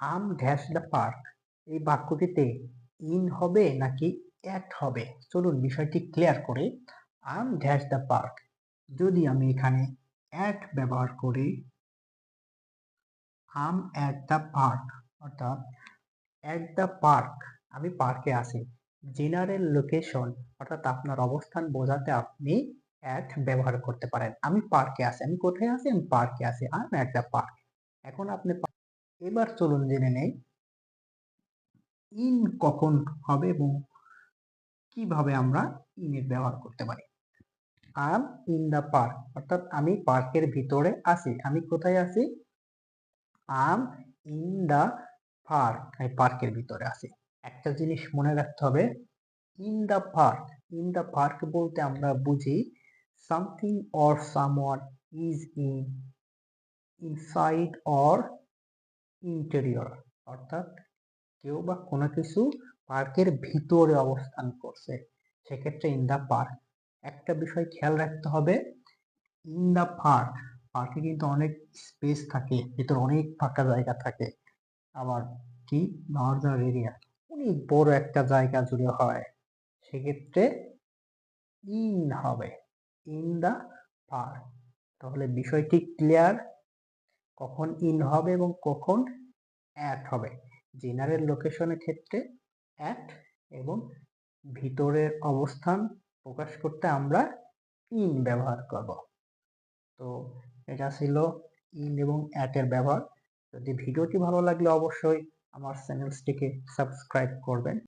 Um dash the park. এই বাক্যটিতে in হবে নাকি অ্যাট হবে? চলুন বিষয়টি ক্লিয়ার করে। I'm dash the park. যদি আমি এখানে অ্যাট ব্যবহার করি, আম অ্যাট দ্য পার্ক, অর্থাৎ অ্যাট দ্য পার্ক, আমি পার্কে আসি জেনারেল লোকেশন, অর্থাৎ আপনার অবস্থান বোঝাতে আপনি অ্যাট ব্যবহার করতে পারেন। আমি পার্কে আছি। আমি কোথায় আছি? আমি পার্কে আছি। I'm at the park. এখন আপনি এবার চলুন জেনে নেই। ইন কখন হবে এবং কীভাবে আমরা ইনের ব্যবহার করতে পারি? আম ইন দ্য পার্ক, অর্থাৎ আমি পার্কের ভিতরে আছি। আমি কোথায় আছি? আম ইন দ্য পার্ক, আমি পার্কের ভিতরে আছি। একটা জিনিস মনে রাখতে হবে, in the park, in the park বলতে আমরা বুঝি something or someone is in, inside or interior অর্থাৎ কেউ বা কোনো কিছু পার্কের ভিতরে অবস্থান করছে, সেক্ষেত্রে ইন দ্য পার্ক একটা বিষয় খেয়াল রাখতে হবে ইন দ্য পার্ক পার্কে কিন্তু অনেক স্পেস থাকে, ভিতরে অনেক ফাঁকা জায়গা থাকে। আবার কি? নর্দার এরিয়া অনেক বড় একটা জায়গা জুড়ে হয়, সেক্ষেত্রে ইন হবে ইন দ্য পার্ক তাহলে বিষয়টি ক্লিয়ার কখন ইন হবে এবং কখন অ্যাট হবে। জেনারেল লোকেশনের ক্ষেত্রে অ্যাট এবং ভিতরের অবস্থান প্রকাশ করতে আমরা ইন ব্যবহার করব। তো এটা ছিল ইন এবং অ্যাটের ব্যবহার। যদি ভিডিওটি ভালো লাগলে অবশ্যই আমার চ্যানেলটিকে সাবস্ক্রাইব করবেন।